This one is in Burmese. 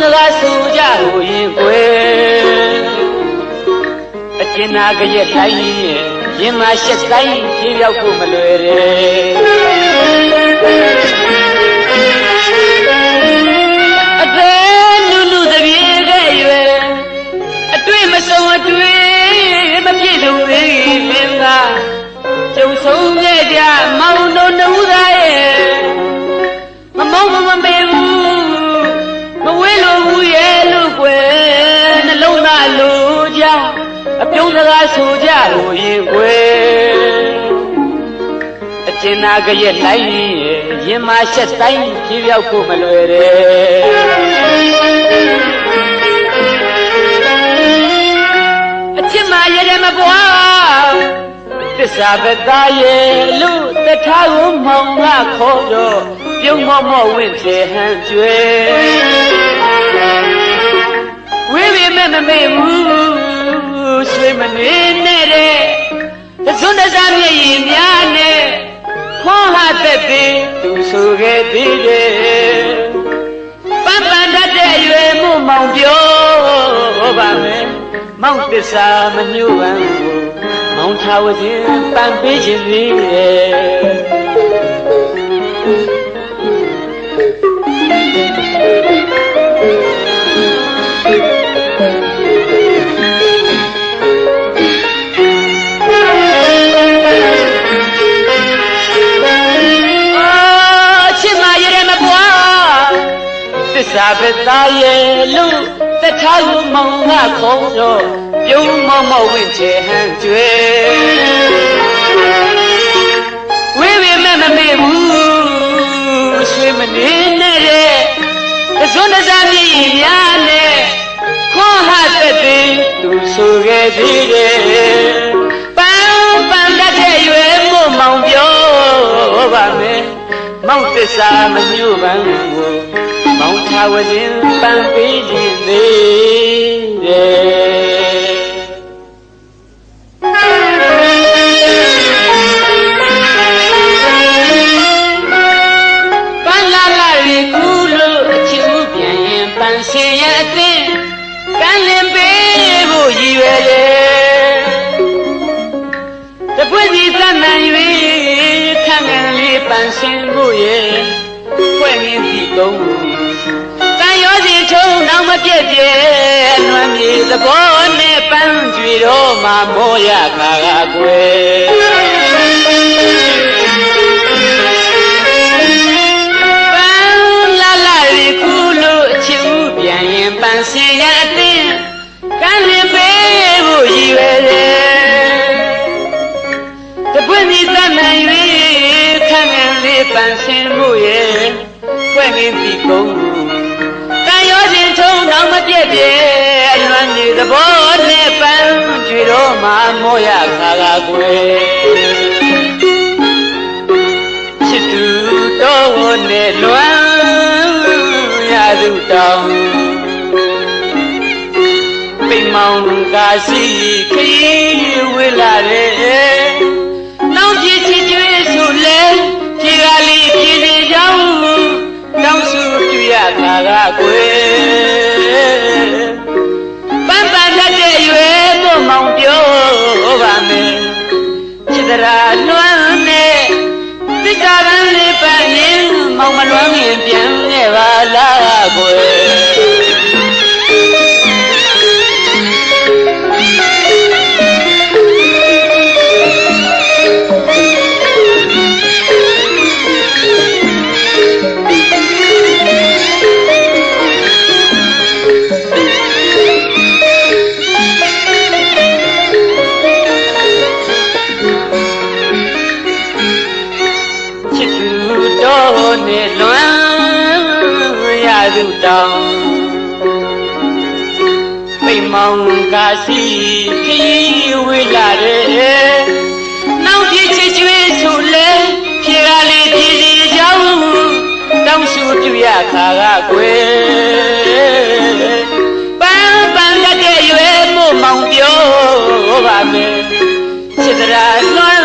လူကြအပြုံးစကားဆိုကြလို့ရင်ကွယ်အကျဉ်းနာကရက်တိုင်းရဲ့ရင်မရှက်တိုင်းပြေရောက်ဖို့မလွယ်တဲ့အ စကားဆိုကြလို့ရင်ကွယ်အကျဉ်းနာကရက်လိုက်ရဲ့ရင်မရှက်တိုင်းပြေရောက်ဖို့မလွယ်တဲ့အချစ်မရတဲ့မပွားသစ္စာပသားရဲ့လူတထားကိုမောင်ကခေါ်တော့ပြုံးမော့မော့ဝင့်ချေဟန်ကျွဲဝိဝိမဲ့မမေ့ဘူးဆွေ မနေနဲ့တဲ့သစွန်းတစားမျက်ရည်များနဲ့ခွန်ဟာသက်သေးသူဆိုခဲ့သေးတယ်ပန်းပန်းတတ်တဲ့ရွယ်မှုမောင်ပြောပါမယ်မောင်တစ္စာမညှို့ပန်းဘူးမောင်ချဝစဉ်ပန်းပေးခြင်းသေးတယ် သစ္စာပဲသားရဲ့လူတထားကိုမောင်ကခေါ်တော့ပြုံးမောက်မောက်ဝင့်ချေဟန်ကျွဲဝိဝိမဲ့မမေ့ဘူးဆွေမနေနဲ့တဲ့သစွန်းတစားမြည်ရည်များနဲ့ခွန်ဟာသက်သေးသူဆိုခဲ့သေးတယ်ပန်းပန်းတတ်တဲ့ရွယ်မို့မောင်ပြောပါမယ်မောင်သစ္စာမညှို့ပန်းကိုမောင်ချ ဝစဉ်ပန်းပေးခြင်းသေးတယ်ပန်းလာလာရီကူလို့အချစ်ဦးပြန်ရင်ပန်းစင်ရဲ့အသင်းကန်းလင်ပေးဖို့ရည်ရွယ်ရဲ့တပွက်စီသတ်မှန်၍ခန့်ငန်လေးပန်းစင်ဖို့ရဲ့ဖွဲ့ငင်းစီကုန်းတန် ရောစီချုံနောက်မပြည့်ပြည့်လွမ်းမြေသဘောနဲ့ပန်းကြွေတော့မှမောရခါကကွယ်ပန်းလာလာရီခုလို့အချစ်ဦးပြန်ရင်ပန်းစင်ရအတင်းကန်းလင်ပေးဖို့ရည်ရွယ်တယ်တပွင့်စီသတ်မှန်၍ခန့်ငန်လေးပန်းစင်မှုရဲ့ဖွဲ့ငင်းစီကုန်းတန်ရောစဉ် ထုံနောက်မပြည့်ပြည့်အလွမ်းကြီးသဘောနဲ့ပန်းကြွေတော့မှမောရခါကကွယ်ချစ်သူတော်နဲ့လွမ်းရသူတောင်းပိန်မောင်ကာစီခရီးဝေးလာတဲ့နောက်ကြည့်ချစ် လား မောင်ကာစီခရီးဝေးလာတဲ့နောက်ပြချစ်ကျွေးဆိုလဲဖြေကလေးပြည်စီကြောင်းတောင်းစုပြရခါကကွယ်ပန်းပန်းတတ်တဲ့ရွယ်မို့မောင်ပြောပါမယ်ချစ်တရာလွ